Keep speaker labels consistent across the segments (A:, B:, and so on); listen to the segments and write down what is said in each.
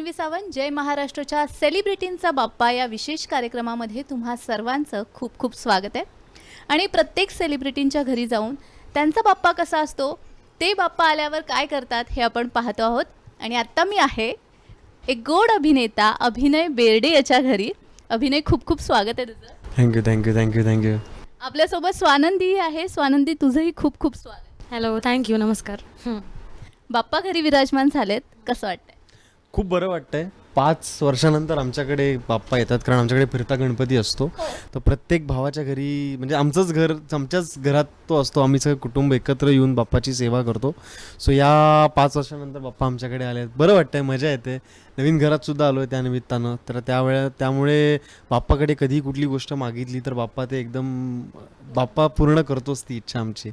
A: नमस्कार मी जान्हवी सावंत जय महाराष्ट्राच्या सेलिब्रिटींचा बाप्पा या विशेष कार्यक्रमामध्ये तुम्हा सर्वांचं खूप खूप स्वागत आहे. आणि प्रत्येक सेलिब्रिटींच्या घरी जाऊन त्यांचा बाप्पा कसा असतो ते बाप्पा आल्यावर काय करतात हे आपण पाहतो आहोत. आणि आत्ता मी आहे एक गोड अभिनेता अभिनय बेर्डे याच्या घरी. अभिनय खूप खूप स्वागत आहे तुझं.
B: थँक्यू थँक्यू थँक्यू थँक्यू
A: आपल्यासोबत स्वानंदी आहे. स्वानंदी तुझंही खूप खूप स्वागत.
C: हॅलो थँक्यू नमस्कार.
A: बाप्पा घरी विराजमान झालेत कसं वाटतंय
B: खूप बरं वाटतंय. पाच वर्षानंतर आमच्याकडे बाप्पा येतात कारण आमच्याकडे फिरता गणपती असतो. तर प्रत्येक भावाच्या घरी म्हणजे आमचंच घर आमच्याच घरात तो असतो. आम्ही सगळं कुटुंब एकत्र येऊन बाप्पाची सेवा करतो. सो या पाच वर्षानंतर बाप्पा आमच्याकडे आले आहेत. बरं वाटतंय मजा येते. नवीन घरात सुद्धा आलो आहे त्या निमित्तानं. तर त्यावेळे त्यामुळे बाप्पाकडे कधी कुठली गोष्ट मागितली तर बाप्पा ते एकदम बाप्पा पूर्ण करतोच ती इच्छा आमची.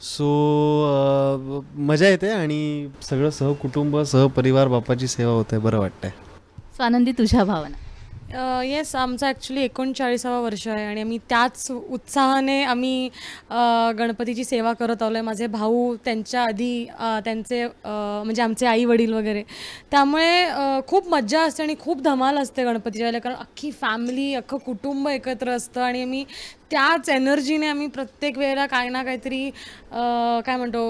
B: सो मजा येते आणि सगळं सहकुटुंब सहपरिवार बाप्पाची सेवा होते बरं वाटतंय.
A: स्वानंदी तुझ्या भावना.
C: येस आमचा ॲक्च्युली एकोणचाळीसावा वर्ष आहे आणि आम्ही त्याच उत्साहाने आम्ही अ, गणपतीची सेवा करत आलो आहे माझे भाऊ त्यांच्या आधी अ, त्यांचे अ, म्हणजे आमचे आई वडील वगैरे. त्यामुळे अ, खूप मज्जा असते आणि खूप धमाल असते गणपतीच्या वेळेला कारण अख्खी फॅमिली अख्खं कुटुंब एकत्र असतं आणि आम्ही त्याच एनर्जीने आम्ही प्रत्येक वेळेला काही ना काहीतरी अ, काय म्हणतो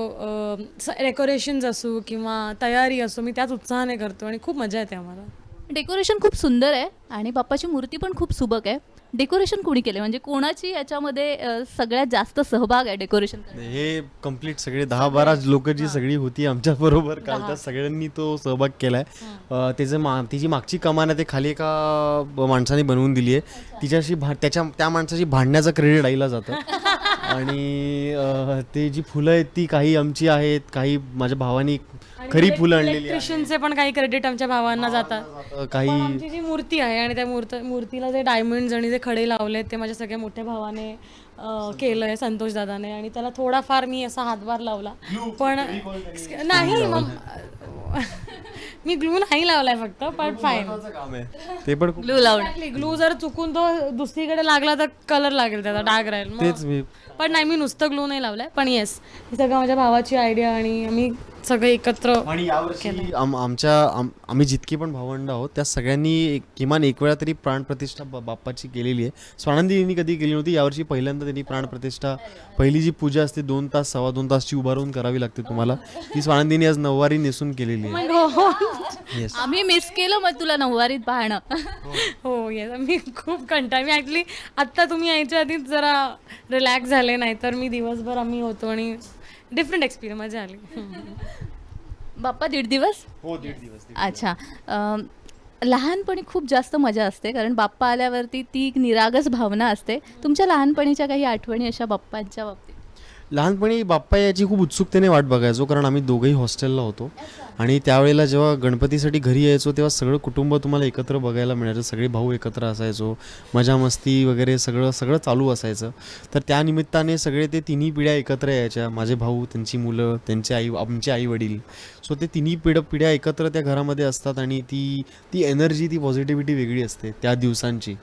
C: डेकोरेशन्स असू किंवा तयारी असो मी त्याच उत्साहाने करतो आणि खूप मजा येते आम्हाला.
A: डेकोरेशन खूप सुंदर आहे आणि बाप्पाची मूर्ती पण खूप सुबक आहे. डेकोरेशन कोणी केले म्हणजे कोणाची याच्यामध्ये अ, सगळ्यात जास्त सहभाग आहे डेकोरेशन
B: हे कंप्लीट सगळे दहा बारा लोक जी सगळी होती आमच्या बरोबर काल त्या सगळ्यांनी तो सहभाग केलाय. अं, त्याचं मा तिची मागची कमान आहे ते खाली एका ब- माणसाने बनवून दिली आहे. तिच्याशी भा त्याच्या त्या माणसाची भांडण्याचं क्रेडिट आईला जातं. आणि अं, ते जी फुलं आहेत ती काही आमची आहेत काही माझ्या भावानी खरी फुलं आणलेली आहेत
C: इलेक्ट्रिशियनचे पण काही क्रेडिट आमच्या भावांना जातात.
B: अं, काही
C: आमची जी मूर्ती आहे आणि त्या मूर्त मूर्तीला जे डायमंड्स आणि जे खडे लावले ते माझ्या सगळ्या मोठ्या भावाने अं, केलंय संतोष दादाने. आणि त्याला थोडाफार मी असा हातभार लावला. पण नाही मग मी ग्लू नाही लावलाय फक्त पण फाईन
B: महत्वाचं काम आहे. ते पण खूप
A: ग्लू लावणं
C: ग्लू जर चुकून तो दुसरीकडे लागला तर कलर लागेल त्याचा डाग राहील. मग-
B: तेच मी
C: पण नाही मी नुसतं ग्लू नाही लावलाय. पण येस ही सगळं माझ्या भावाची आयडिया आणि आम्ही सगळे एकत्र
B: आणि यावर्षी आम आमच्या आम- आम्ही जितकी पण भावंड आहोत त्या सगळ्यांनी एक- किमान एक वेळा तरी प्राणप्रतिष्ठा बा- बाप्पाची केलेली आहे. स्वानंदींनी कधी केली नव्हती यावर्षी पहिल्यांदा त्यांनी प्राणप्रतिष्ठा पहिली जी पूजा असते दोन तास सव्वा दोन तासची उभारून करावी लागते तुम्हाला. ती स्वानंदीने आज नऊवारी नेसून केलेली आहे. येस
A: आम्ही मिस केलं मग तुला नऊवारीत पाहणं.
C: हो. येस मी खूप कंटाळ मी ॲक्च्युली आत्ता तुम्ही यायच्या आधीच जरा रिलॅक्स झाले नाही तर मी दिवसभर आम्ही होतो आणि डिफरंट एक्सपिरियन्स मजा आली.
A: बाप्पा दीड दिवस?
B: हो दीड दिवस
A: अच्छा. अम, लहानपणी खूप जास्त मजा असते कारण बाप्पा आल्यावरती ती एक निरागस भावना असते. तुमच्या लहानपणीच्या काही आठवणी अशा बाप्पांच्या बाबतीत
B: लहानपणी बाप्पा याची खूप उत्सुकतेने वाट बघायचो कारण आम्ही दोघंही हॉस्टेलला होतो. आणि त्यावेळेला जेव्हा गणपतीसाठी घरी यायचो तेव्हा सगळं कुटुंब तुम्हाला एकत्र बघायला मिळायचं. सगळे भाऊ एकत्र असायचो मजा मस्ती वगैरे सगळं सगळं चालू असायचं. तर त्यानिमित्ताने सगळे ते तिन्ही पिढ्या एकत्र यायच्या. माझे भाऊ त्यांची मुलं त्यांचे आई आमचे आई वडील. सो ते तिन्ही पिढ पिढ्या एकत्र त्या घरामध्ये असतात आणि ती ती एनर्जी ती पॉझिटिव्हिटी वेगळी असते त्या दिवसांची.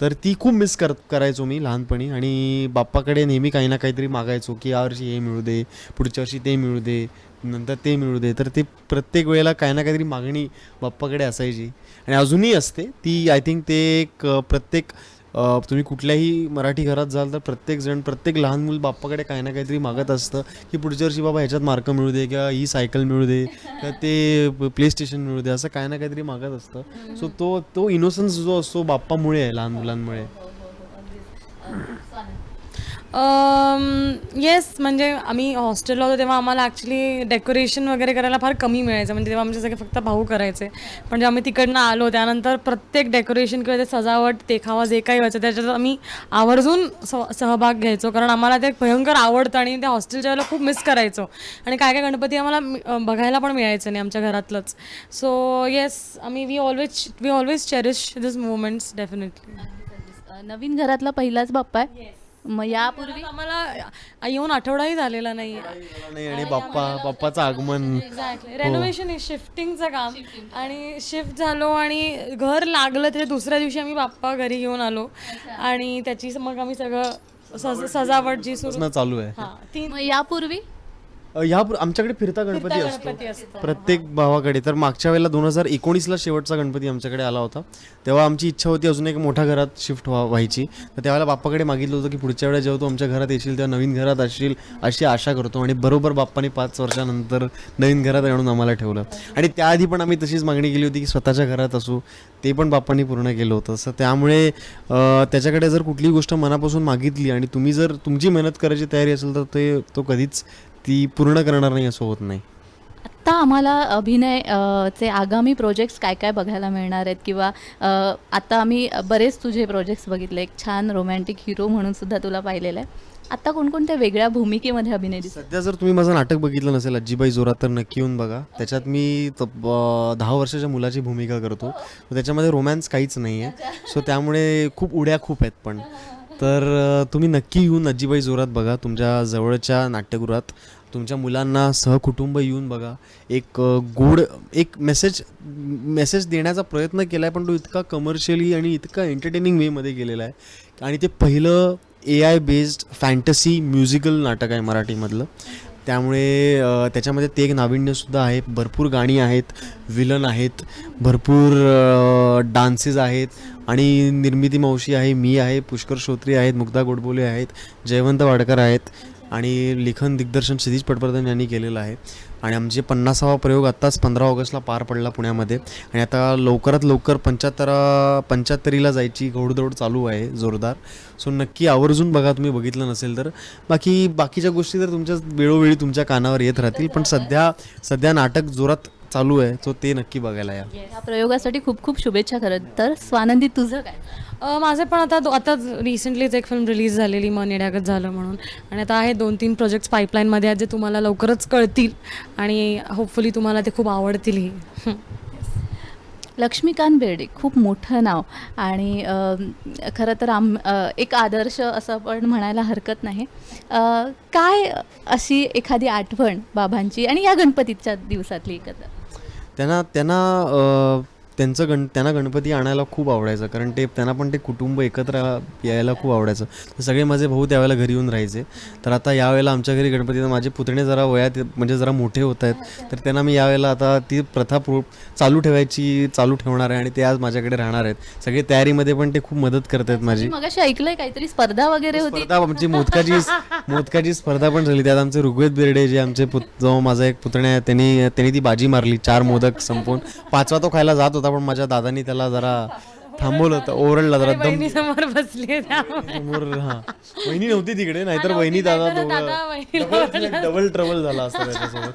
B: तर ती खूप मिस कर करायचो मी लहानपणी. आणि बाप्पाकडे नेहमी काही ना काहीतरी मागायचो की यावर्षी हे मिळू दे पुढच्या वर्षी ते मिळू दे नंतर ते मिळू दे तर ते प्रत्येक वेळेला काही ना काहीतरी मागणी बाप्पाकडे असायची. आणि अजूनही असते ती आय थिंक ते एक प्रत्येक तुम्ही कुठल्याही मराठी घरात जाल तर प्रत्येक जण प्रत्येक लहान मूल बाप्पाकडे काही ना काहीतरी मागत असतं की पुढच्या वर्षी बाबा ह्याच्यात मार्क मिळू दे किंवा ही सायकल मिळू दे किंवा ते प्ले स्टेशन मिळू दे असं काही ना काहीतरी मागत असतं. सो तो तो इनोसन्स जो असतो बाप्पामुळे आहे लहान मुलांमुळे.
C: येस म्हणजे आम्ही हॉस्टेलला होतो तेव्हा आम्हाला ॲक्च्युली डेकोरेशन वगैरे करायला फार कमी मिळायचं. म्हणजे तेव्हा आमचे सगळे फक्त भाऊ करायचे. पण जेव्हा आम्ही तिकडनं आलो त्यानंतर प्रत्येक डेकोरेशन किंवा ते सजावट देखावा जे काही व्हायचं त्याच्यात आम्ही आवर्जून स- सहभाग घ्यायचो. कारण आम्हाला ते भयंकर आवडतं आणि त्या हॉस्टेलच्या वेळेला खूप मिस करायचो. आणि काय काय गणपती आम्हाला बघायला पण मिळायचं नाही आमच्या घरातलंच. सो येस आम्ही we always we always cherish this movements definitely
A: नवीन घरातला पहिलाच बाप्पा आहे. मग यापूर्वी
C: आम्हाला येऊन आठवडाही झालेला नाही.
B: नाही आणि बाप्पा बाप्पाचं आगमन.
C: एक्झॅक्टली रेनोव्हेशन शिफ्टिंगचं काम. आणि शिफ्ट झालो आणि घर लागलं ते दुसऱ्या दिवशी आम्ही बाप्पा घरी घेऊन आलो. आणि त्याची मग आम्ही सगळं सज सजावट जी सुरू
B: चालू आहे.
C: हां ती
A: मग यापूर्वी?
B: ह्या आमच्याकडे फिरता गणपती असतो. प्रत्येक भावाकडे. तर मागच्या वेळेला दोन हजार एकोणीसला शेवटचा गणपती आमच्याकडे आला होता. तेव्हा आमची इच्छा होती अजून एक मोठ्या घरात शिफ्ट व्हा व्हायची. तर त्यावेळेला बाप्पाकडे मागितलं होतं की पुढच्या वेळेला जेव्हा तू आमच्या घरात येशील तेव्हा नवीन घरात असशील अशी आशा करतो. आणि बरोबर बाप्पाने पाच वर्षानंतर नवीन घरात आणून आम्हाला ठेवलं. आणि त्याआधी पण आम्ही तशीच मागणी केली होती की स्वतःच्या घरात असू. ते पण बाप्पांनी पूर्ण केलं होतं. सो त्यामुळे त्याच्याकडे जर कुठली गोष्ट मनापासून मागितली आणि तुम्ही जर तुमची मेहनत करायची तयारी असेल तर ते तो कधीच ती पूर्ण करणार नाही असं होत नाही.
A: आत्ता आम्हाला अभिनय चे आगामी प्रोजेक्ट्स काय काय बघायला मिळणार आहेत किंवा आता आम्ही बरेच तुझे प्रोजेक्ट्स बघितले. एक छान रोमॅन्टिक हिरो म्हणून सुद्धा तुला पाहिलेलं आहे. आता कोणकोणत्या वेगळ्या भूमिकेमध्ये अभिनय दिसतो
B: सध्या जर तुम्ही माझं नाटक बघितलं नसेल अज्जीबाई जोरात तर नक्की येऊन बघा. त्याच्यात मी त- ब- दहा वर्षाच्या मुलाची भूमिका करतो. त्याच्यामध्ये रोमॅन्स काहीच नाही आहे सो त्यामुळे खूप उड्या खूप आहेत पण. तर तुम्ही नक्की येऊन अजिबाई जोरात बघा. तुमच्या जवळच्या नाट्यगृहात तुमच्या मुलांना सहकुटुंब येऊन बघा. एक गोड एक मेसेज मेसेज देण्याचा प्रयत्न केला आहे पण तो इतका कमर्शियली आणि इतका एंटरटेनिंग वेमध्ये गेलेला आहे. आणि ते पहिलं A I based fantasy musical नाटक आहे मराठीमधलं. त्यामुळे त्याच्यामध्ये ते एक नाविन्यसुद्धा आहे भरपूर गाणी आहेत विलन आहेत भरपूर डान्सेस आहेत आणि निर्मिती मावशी आहे मी आहे पुष्कर श्रोत्री आहेत मुग्धा गोडबोले आहेत जयवंत वाडकर आहेत आणि लेखन दिग्दर्शन क्षितिज पटवर्धन यांनी केलेलं आहे. आणि आमचे पन्नासावा प्रयोग आत्ताच पंधरा ऑगस्टला पार पडला पुण्यामध्ये. आणि आता लवकरात लवकर पंच्याहत्तर पंच्याहत्तरीला जायची घोडदौड चालू आहे जोरदार. सो नक्की आवर्जून बघा तुम्ही बघितलं नसेल तर. बाकी बाकीच्या गोष्टी तर तुमच्या वेळोवेळी तुमच्या कानावर येत राहतील पण सध्या सध्या नाटक जोरात चालू आहे. सो ते नक्की बघायला या.
A: प्रयोगासाठी खूप खूप शुभेच्छा करत तर. स्वानंदी तुझं काय?
C: माझे पण आता आता रिसेंटलीच एक फिल्म रिलीज झालेली मन येड्यागत झालं म्हणून. आणि आता आहे दोन तीन प्रोजेक्ट्स पाईपलाईनमध्ये आहेत जे तुम्हाला लवकरच कळतील आणि होपफुली तुम्हाला ते खूप आवडतीलही हं.
A: लक्ष्मीकांत बेर्डे खूप मोठं नाव. आणि खरं तर आम एक आदर्श असं पण म्हणायला हरकत नाही. काय अशी एखादी आठवण बाबांची आणि या गणपतीच्या दिवसातली एकत्र?
B: त्यांना त्यांना त्यांचं गण त्यांना गणपती आणायला खूप आवडायचं. कारण ते त्यांना पण ते कुटुंब एकत्र यायला खूप आवडायचं. सगळे माझे भाऊ त्यावेळेला घरी येऊन राहायचे. तर आता यावेळेला आमच्या घरी गणपती माझे पुतणे जरा वयात म्हणजे जरा मोठे होत आहेत. तर त्यांना मी यावेळेला आता ती प्रथा प्रो चालू ठेवायची चालू ठेवणार आहे आणि ते आज माझ्याकडे राहणार आहेत. सगळे तयारीमध्ये पण ते खूप मदत करत आहेत माझी.
A: ऐकलंय काहीतरी स्पर्धा वगैरे होती.
B: स्पर्धा आमची मोदकाची मोदकाची स्पर्धा पण झाली. त्यात आमचे ऋग्वेद बिर्डे जे आमचे पुत जो माझा एक पुतणे आहे त्यांनी त्यांनी ती बाजी मारली. चार मोदक संपवून. पाचवा तो खायला जात होता पण माझ्या दादानी त्याला जरा थांबवलं होतं ओरडला जरा दम
C: बहिणीसमोर बसली त्यामुळे.
B: समोर हा. वहिनी नव्हती तिकडे नाहीतर वहिनी दादा
C: दादा वहिनीला
B: डबल ट्रबल झाला असता त्याच्यासोबत.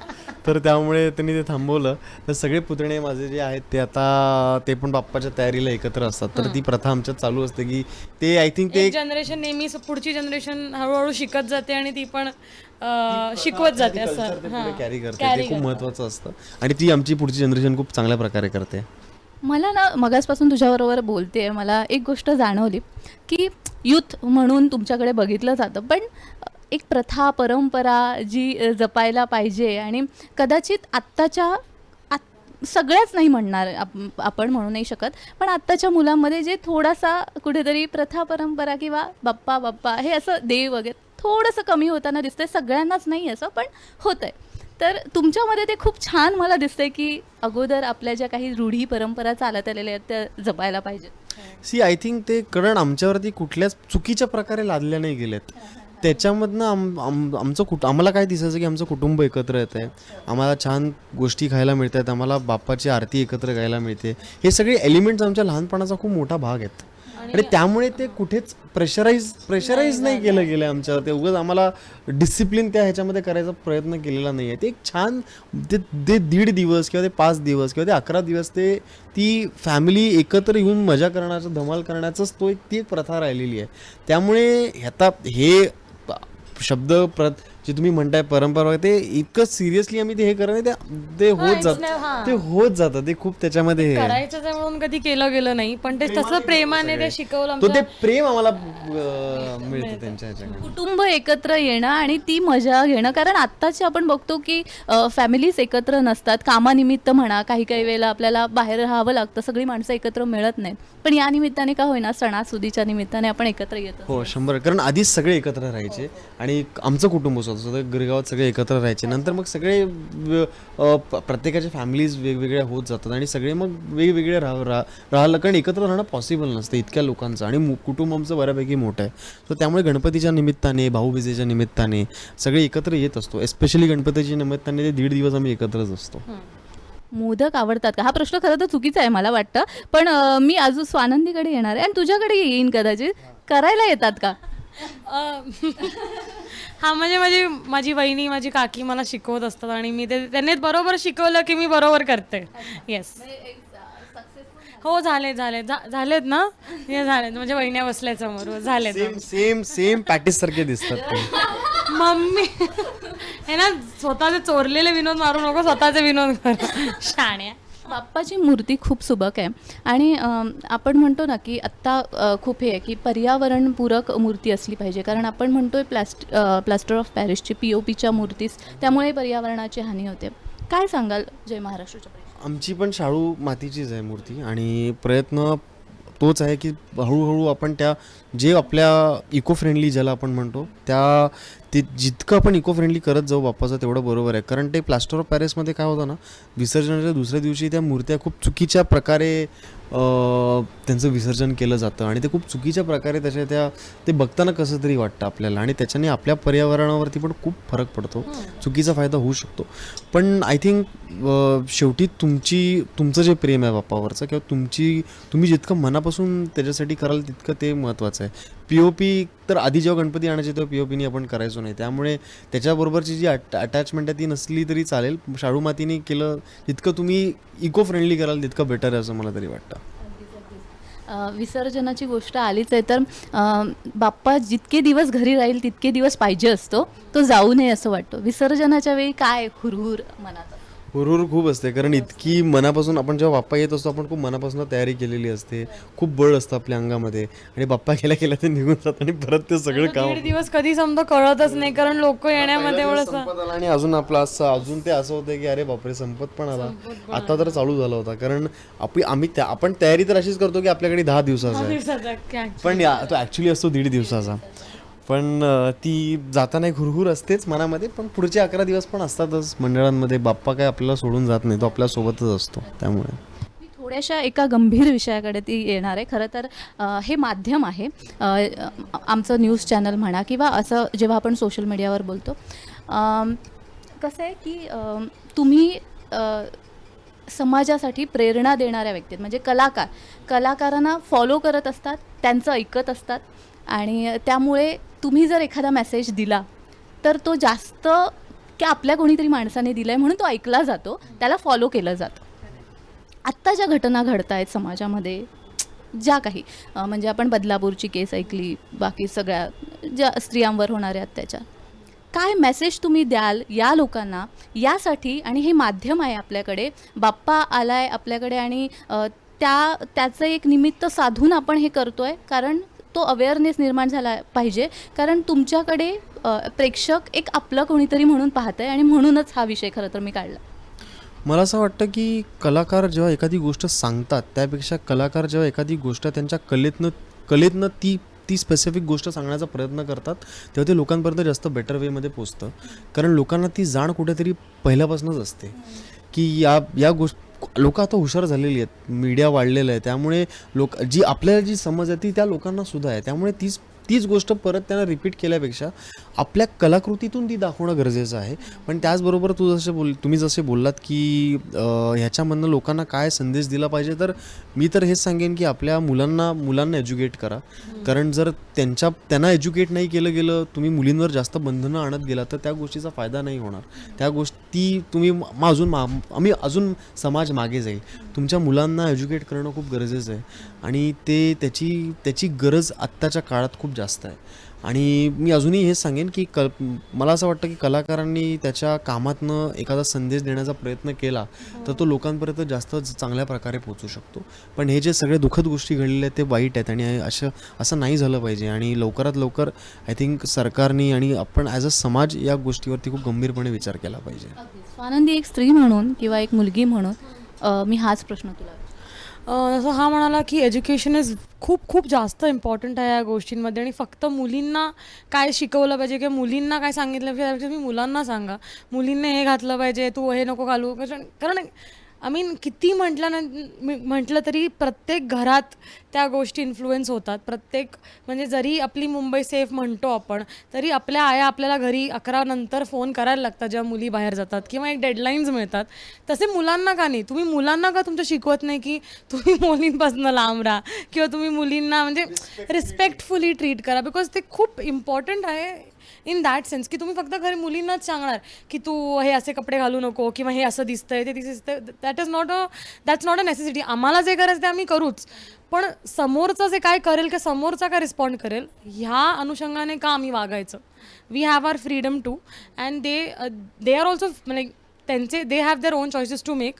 B: तर त्यामुळे त्यांनी ते थांबवलं. तर सगळे पुतणे माझे जे आहेत ते आता ते पण बाप्पाच्या तयारीला एकत्र असतात. तर ती प्रथा आमच्यात चालू असते की ते आय थिंक ते
C: एक जनरेशन नेहमी स- पुढची जनरेशन हळूहळू शिकत जाते आणि ती पण अ, शिकवत जाते असं.
B: कॅरी करते ते खूप महत्वाचं असतं. आणि ती आमची पुढची जनरेशन खूप चांगल्या प्रकारे करते.
A: मला ना मगासपासून तुझ्याबरोबर बोलते मला एक गोष्ट जाणवली की युथ म्हणून तुमच्याकडे बघितलं जातं पण एक प्रथा परंपरा जी जपायला पाहिजे आणि कदाचित आत्ताच्या आत सगळ्याच नाही म्हणणार आप- आपण म्हणू नाही शकत पण आत्ताच्या मुलांमध्ये जे थोडासा कुठेतरी प्रथा परंपरा किंवा बाप्पा बाप्पा हे असं देव वगैरे थोडंसं कमी होताना दिसतंय सगळ्यांनाच नाही असं पण होतंय. तर तुमच्यामध्ये ते खूप छान मला दिसतंय की अगोदर आपल्या ज्या काही रूढी परंपरा चालत आलेल्या आहेत त्या जपायला पाहिजेत.
B: सी आय थिंक ते कारण आमच्यावरती कुठल्याच चुकीच्या प्रकारे लादल्या नाही गेलेत. त्याच्यामधनं आम आम आमचं कुट आम्हाला काय दिसायचं की आमचं कुटुंब एकत्र येत आहे आम्हाला छान गोष्टी खायला मिळत आहेत आम्हाला बाप्पाची आरती एकत्र गायला मिळते. हे सगळे एलिमेंट्स आमच्या लहानपणाचा खूप मोठा भाग आहेत. आणि त्यामुळे ते कुठेच प्रेशराईज प्रेशराईज नाही केलं गेलं आमच्यावर ते उगाच आम्हाला डिसिप्लिन त्या ह्याच्यामध्ये करायचा प्रयत्न केलेला नाही आहे ते एक छान ते ते दीड दिवस किंवा ते पाच दिवस किंवा ते अकरा दिवस ते ती फॅमिली एकत्र येऊन मजा करण्याचं धमाल करण्याचंच तो एक ती एक प्रथा राहिलेली आहे. त्यामुळे ह्याता हे शब्द प्र जे तुम्ही म्हणताय परंपरा वगैरे, ते इतकं सिरियसली आम्ही ते हे करत नाही ते- होत जात. ते होत जातं ते खूप त्याच्यामध्ये हे.
C: करायचं म्हणून कधी केलं गेलं नाही पण ते तसं प्रेमाने ते शिकवलं
B: तो प्रेम आम्हाला मिळतं त्यांच्या
A: कुटुंब एकत्र येणं आणि ती मजा घेणं कारण आत्ताचे आपण बघतो की फॅमिलीज एकत्र नसतात. कामानिमित्त म्हणा काही काही वेळेला आपल्याला बाहेर राहावं लागतं सगळी माणसं एकत्र मिळत नाहीत. पण या निमित्ताने का होईना सणासुदीच्या निमित्ताने आपण एकत्र येतो.
B: हो शंभर कारण आधीच सगळे एकत्र राहायचे आणि आमचं कुटुंब होतं तर गिरगावात सगळे एकत्र राहायचे. नंतर मग सगळे प्रत्येकाच्या फॅमिलीज वेगवेगळ्या होत जातात आणि सगळे मग वेगवेगळे राह रा राहिलं. कारण एकत्र राहणं पॉसिबल नसतं. इतक्या लोकांचं आणि कुटुंब आमचं बऱ्यापैकी मोठं आहे. सो त्यामुळे गणपतीच्या निमित्ताने भाऊबीजेच्या निमित्ताने सगळे एकत्र येत असतो. एस्पेशली गणपतीच्या निमित्ताने ते दीड दिवस आम्ही एकत्रच असतो.
A: मोदक आवडतात का? हा प्रश्न खरं तर चुकीचा आहे मला वाटतं. पण मी अजून स्वानंदीकडे येणार आहे आणि तुझ्याकडे येईन कदाचित. करायला येतात का?
C: हा म्हणजे माझी माझी वहिनी माझी काकी मला शिकवत असतात आणि मी ते त्यांनी बरोबर शिकवलं की मी बरोबर करते. येस हो झाले झाले. झा- झालेत ना? हे झालेत. म्हणजे वहिन्या बसल्या समोर. झालेत.
B: सेम सेम सेम पॅटिस सारखे दिसतात ते.
C: मम्मी. हे ना स्वतःचे चोरलेले विनोद मारू नको स्वतःचे विनोद कर. शाण्या.
A: बाप्पाची मूर्ती खूप सुबक आहे. आणि आपण म्हणतो ना की आत्ता खूप हे आहे की पर्यावरणपूरक मूर्ती असली पाहिजे. कारण आपण म्हणतोय प्लास्ट प्लास्टर ऑफ पॅरिसची पी ओ पीच्या मूर्तीस त्यामुळे पर्यावरणाची हानी होते. काय सांगाल जय महाराष्ट्राच्या
B: आमची पण शाळू मातीचीच आहे मूर्ती आणि प्रयत्न तोच आहे की हळूहळू आपण त्या जे आपल्या इको फ्रेंडली ज्याला आपण म्हणतो त्या ते जितकं आपण इको फ्रेंडली करत जाऊ बाप्पाचं तेवढं बरोबर आहे. कारण ते प्लास्टर ऑफ पॅरिसमध्ये काय होतं ना विसर्जनाच्या दुसऱ्या दिवशी त्या मूर्त्या खूप चुकीच्या प्रकारे अं, त्यांचं विसर्जन केलं जातं आणि ते खूप चुकीच्या प्रकारे त्याच्या त्या ते बघताना कसं तरी वाटतं आपल्याला आणि त्याच्याने आपल्या पर्यावरणावरती पण खूप फरक पडतो. चुकीचा फायदा होऊ शकतो. पण आय थिंक शेवटी तुमची तुमचं जे प्रेम आहे बाप्पावरचं किंवा तुमची तुम्ही जितकं मनापासून त्याच्यासाठी कराल तितकं ते महत्त्वाचं आहे. पी ओ पी तर आधी जेव्हा गणपती आणायचे तेव्हा पी ओ पीनी आपण करायचो नाही. त्यामुळे त्याच्याबरोबरची जी अट अटॅचमेंट आहे ती नसली तरी चालेल. शाडू मातीने केलं जितकं तुम्ही इको फ्रेंडली कराल तितकं बेटर आहे असं मला तरी वाटतं.
A: विसर्जनाची गोष्ट आलीच आहे तर बाप्पा जितके दिवस घरी राहील तितके दिवस पाहिजे असतो. तो जाऊ नये असं वाटतं. विसर्जनाच्या वेळी काय हुरहुर मनात
B: हुरहुर खूप असते. कारण इतकी मनापासून आपण जेव्हा बाप्पा येत असतो आपण खूप मनापासून तयारी केलेली असते. खूप बळ असतं आपल्या अंगामध्ये. आणि बाप्पा गेल्या गेल्या ते निघून जातात आणि परत ते सगळं काम
C: दीड दिवस कधी समजा कळतच नाही कारण लोक येण्यामध्ये एवढं
B: संपत आला आणि अजून आपलं असं अजून ते असं होतं की अरे बापरे संपत पण आला. आता तर चालू झाला होता. कारण आपली आम्ही त्या आपण तयारी तर अशीच करतो की आपल्याकडे दहा दिवसाचा आहे.
C: दिवसाचा काय
B: पण या- तो ऍक्च्युली असतो दीड दिवसाचा. पण ती जाताना एक हुरहुर असतेच मनामध्ये पण पुढचे अकरा दिवस पण असतातच मंडळांमध्ये. बाप्पा काय आपल्याला सोडून जात नाही तो आपल्या सोबतच असतो त्यामुळे.
A: थोड्याशा एका गंभीर विषयाकडे ती येणार आहे. खरं तर हे माध्यम आहे. आमचं न्यूज चॅनल म्हणा किंवा असं जेव्हा आपण सोशल मीडियावर बोलतो कसं आहे की तुम्ही समाजासाठी प्रेरणा देणाऱ्या व्यक्ती म्हणजे कलाकार. कलाकारांना फॉलो करत असतात त्यांचं ऐकत असतात. आणि त्यामुळे तुम्ही जर एखादा मेसेज दिला तर तो जास्त की आपल्या कोणीतरी माणसाने दिला आहे म्हणून तो ऐकला जातो त्याला फॉलो केलं जातं. आत्ता ज्या घटना घडत आहेत समाजामध्ये ज्या काही म्हणजे आपण बदलापूरची केस ऐकली बाकी सगळ्या ज्या स्त्रियांवर होणाऱ्या अत्याचार काय मेसेज तुम्ही द्याल या लोकांना यासाठी आणि हे माध्यम आहे आपल्याकडे बाप्पा आलाय आपल्याकडे आणि त्या त्याचं एक निमित्त साधून आपण हे करतोय कारण तो अवेअरनेस निर्माण झाला पाहिजे. कारण तुमच्याकडे प्रेक्षक एक आपलं कोणीतरी म्हणून पाहत आहे आणि म्हणूनच हा विषय खरं तर मी काढला.
B: मला असं वाटतं की कलाकार जेव्हा एखादी गोष्ट सांगतात त्यापेक्षा कलाकार जेव्हा एखादी गोष्ट त्यांच्या कलेतनं कलेतनं ती ती स्पेसिफिक गोष्ट सांगण्याचा प्रयत्न करतात तेव्हा ते लोकांपर्यंत जास्त बेटर वेमध्ये पोचतं. कारण लोकांना ती जाण कुठेतरी पहिल्यापासूनच असते. की या या गोष्ट लोक आता हुशार झालेली आहेत मीडिया वाढलेलं आहे त्यामुळे लोक जी आपल्याला जी समज आहे ती त्या लोकांना सुद्धा आहे. त्यामुळे तीच तीच गोष्ट परत त्यांना रिपीट केल्यापेक्षा आपल्या कलाकृतीतून ती दाखवणं गरजेचं आहे. पण त्याचबरोबर तू जसे बोल तुम्ही जसे बोललात की ह्याच्यामधनं लोकांना काय संदेश दिला पाहिजे तर मी तर हेच सांगेन की आपल्या मुलांना मुलांना एज्युकेट करा. कारण जर त्यांच्या त्यांना एज्युकेट नाही केलं गेलं तुम्ही मुलींवर जास्त बंधनं आणत गेला तर त्या गोष्टीचा फायदा नाही होणार. त्या गोष्टी तुम्ही अजून मा आम्ही अजून समाज मागे जाईल. तुमच्या मुलांना एज्युकेट करणं खूप गरजेचं आहे. आणि ते त्याची त्याची गरज आत्ताच्या काळात खूप जास्त आहे. आणि मी अजूनही हेच सांगेन की कल मला असं वाटतं की कलाकारांनी त्याच्या कामातनं एखादा संदेश देण्याचा प्रयत्न केला तर तो लोकांपर्यंत जास्त चांगल्या प्रकारे पोचू शकतो. पण हे जे सगळे दुःखद गोष्टी घडलेल्या आहेत ते वाईट आहेत आणि असं असं नाही झालं पाहिजे. आणि लवकरात लवकर आय थिंक सरकारनी आणि आपण ॲज अ समाज या गोष्टीवरती खूप गंभीरपणे विचार केला पाहिजे.
A: स्वानंदी एक स्त्री म्हणून किंवा एक मुलगी म्हणून मी हाच प्रश्न तुला
C: जसं हा म्हणाला की एज्युकेशन इज खूप खूप जास्त इम्पॉर्टंट आहे या गोष्टींमध्ये आणि फक्त मुलींना काय शिकवलं पाहिजे किंवा मुलींना काय सांगितलं पाहिजे त्यापेक्षा तुम्ही मुलांना सांगा. मुलींनी हे घातलं पाहिजे तू हे नको घालू. कारण कारण आय मीन किती म्हटलं ना म्हटलं तरी प्रत्येक घरात त्या गोष्टी इन्फ्लुएन्स होतात. प्रत्येक म्हणजे जरी आपली मुंबई सेफ म्हणतो आपण तरी आपल्या आया आपल्याला घरी अकरा नंतर फोन करायला लागतात जेव्हा मुली बाहेर जातात किंवा एक डेडलाईन्स मिळतात. तसे मुलांना का नाही? तुम्ही मुलांना का तुमच्या शिकवत नाही की तुम्ही मुलींपासून लांब राहा? किंवा तुम्ही मुलींना म्हणजे रिस्पेक्टफुली ट्रीट करा? बिकॉज ते खूप इम्पॉर्टंट आहे. इन दॅट सेन्स की तुम्ही फक्त घरी मुलींनाच सांगणार की तू हे असे कपडे घालू नको किंवा हे असं दिसतंय ते दिसतंय. That is not a that's not a necessity आम्हाला जे करायचं ते आम्ही करूच. पण समोरचं जे काय करेल किंवा समोरचा काय रिस्पॉन्ड करेल ह्या अनुषंगाने का आम्ही वागायचं? We have our freedom to and they they are also like त्यांचे they have their own choices to make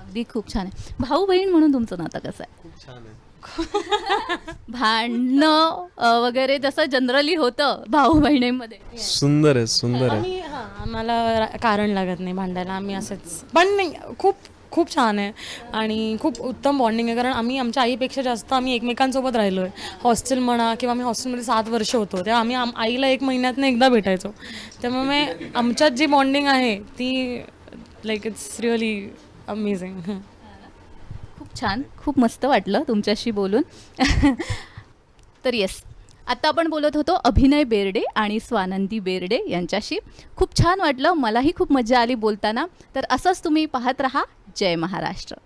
A: अगदी खूप छान आहे. भाऊ बहीण म्हणून तुमचं नातं कसं आहे?
B: खूप छान आहे.
A: भांडणं वगैरे जसं जनरली होतं भाऊ बहिणीमध्ये.
B: सुंदर आहे सुंदर आहे.
C: आम्ही हां आम्हाला रा- कारण लागत नाही भांडायला. आम्ही असंच. पण नाही खूप खूप छान आहे. आणि खूप उत्तम बॉन्डिंग आहे. कारण आम्ही आमच्या आईपेक्षा जास्त आम्ही एकमेकांसोबत राहिलो आहे हॉस्टेल म्हणा किंवा आम्ही हॉस्टेलमध्ये सात वर्ष होतो तेव्हा आम्ही आम आईला एक महिन्यातनं एकदा भेटायचो. त्यामुळे आमच्यात जी बॉन्डिंग आहे ती लाईक इट्स रिअली अमेझिंग
A: खूप छान. खूप मस्त वाटलं तुमच्याशी बोलून. तर येस आता आपण बोलत होतो अभिनय बेर्डे आणि स्वानंदी बेर्डे यांच्याशी. खूप छान वाटलं. मलाही खूप मजा आली बोलताना. तर असंच तुम्ही पाहत राहा. जय महाराष्ट्र.